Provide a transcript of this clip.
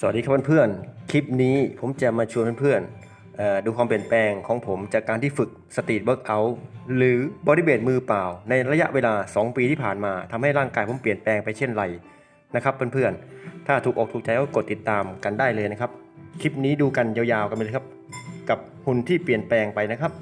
สวัสดีครับเพื่อนๆ คลิปนี้ผมจะมาชวนเพื่อนๆดูความเปลี่ยนแปลงของผมจากการที่ฝึกสตรีทเวิร์กอัลหรือบริเบดมือเปล่า ในระยะเวลา 2 ปีที่ผ่านมาทำให้ร่างกายผมเปลี่ยนแปลงไปเช่นไรนะครับเพื่อนๆ ถ้าถูกอกถูกใจก็กดติดตามกันได้เลยนะครับ คลิปนี้ดูกันยาวๆกันไปเลยครับ กับหุ่นที่เปลี่ยนแปลงไปนะครับ